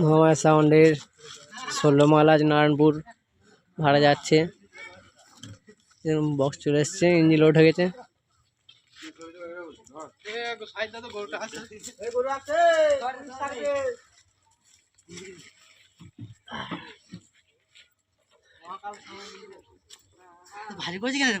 মহামায়া সাউন্ডের ষোলো মাল আজ নারায়ণপুর ভাড়া যাচ্ছে। বক্স চলে এসছে ইঞ্জিন লোড হয়ে গেছে। ভারী করেছি কেন রে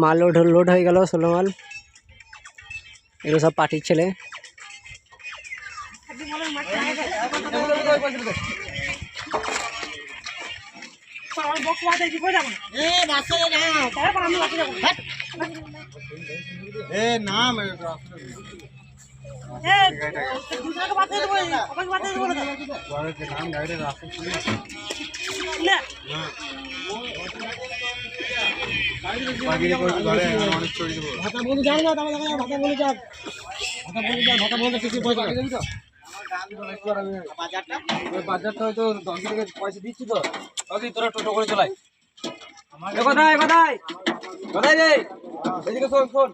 মাল লোড লোড হয়ে গেল ষোলো মাল। এগুলো সব পার্টির ছেলে। বাজারটা হয়তো দশ থেকে পয়সা দিচ্ছি তো ওকে তোরা টোটো করে চলাই কোথায় কোথায় কোথায় রে এদিকে শোন শোন।